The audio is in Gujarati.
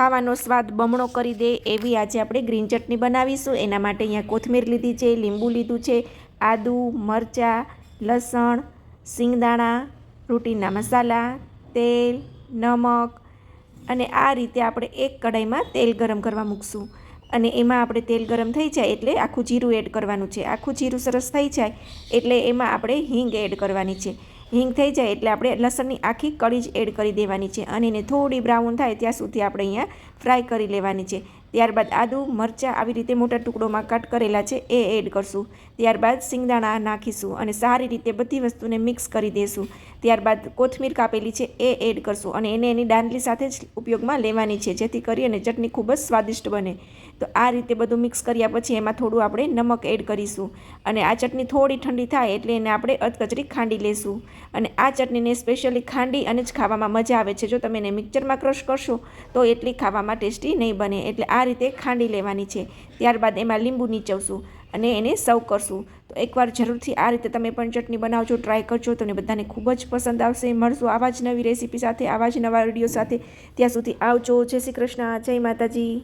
ખાવાનો સ્વાદ બમણો કરી દે એવી આજે આપણે ગ્રીન ચટણી બનાવીશું. એના માટે અહીંયા કોથમીર લીધી છે, લીંબુ લીધું છે, આદુ, મરચાં, લસણ, સિંગદાણા, રોટીના મસાલા, તેલ, નમક અને આ રીતે આપણે એક કઢાઈમાં તેલ ગરમ કરવા મૂકશું. અને એમાં આપણે તેલ ગરમ થઈ જાય એટલે આખું જીરું એડ કરવાનું છે. આખું જીરું સરસ થઈ જાય એટલે એમાં આપણે હિંગ એડ કરવાની છે. હિંગ થઈ જાય એટલે આપણે લસણની આખી કળી જ એડ કરી દેવાની છે. અને એને થોડી બ્રાઉન થાય ત્યાં સુધી આપણે અહીંયા ફ્રાય કરી લેવાની છે. ત્યારબાદ આદુ, મરચાં આવી રીતે મોટા ટુકડોમાં કટ કરેલા છે, એ એડ કરશું. ત્યારબાદ સિંગદાણા નાખીશું અને સારી રીતે બધી વસ્તુને મિક્સ કરી દઈશું ત્યારબાદ કોથમીર કાપેલી છે, એ એડ કરશું અને એને એની દાંડલી સાથે જ ઉપયોગમાં લેવાની છે, જેથી કરી અને ચટણી ખૂબ જ સ્વાદિષ્ટ બને. તો આ રીતે બધું મિક્સ કર્યા પછી એમાં થોડું આપણે નમક એડ કરીશું અને આ ચટણી થોડી ઠંડી થાય એટલે એને આપણે અધકચરી ખાંડી લેશું. અને આ ચટણીને સ્પેશિયલી ખાંડી અને જ ખાવામાં મજા આવે છે. જો તમે એને મિક્સરમાં ક્રશ કરશો તો એટલી ખાવામાં ટેસ્ટી નહીં બને. એટલે આ રીતે ખાંડી લેવાની છે. ત્યારબાદ એમાં લીંબુ નીચવશું અને એને સર્વ કરશું. તો એકવાર જરૂરથી આ રીતે તમે પણ ચટણી બનાવજો, ટ્રાય કરજો. તમને બધાને ખૂબ જ પસંદ આવશે. મળશું આવા જ નવી રેસીપી સાથે, આવા જ નવા વીડિયો સાથે. ત્યાં સુધી આવજો. જય શ્રી કૃષ્ણ. જય માતાજી.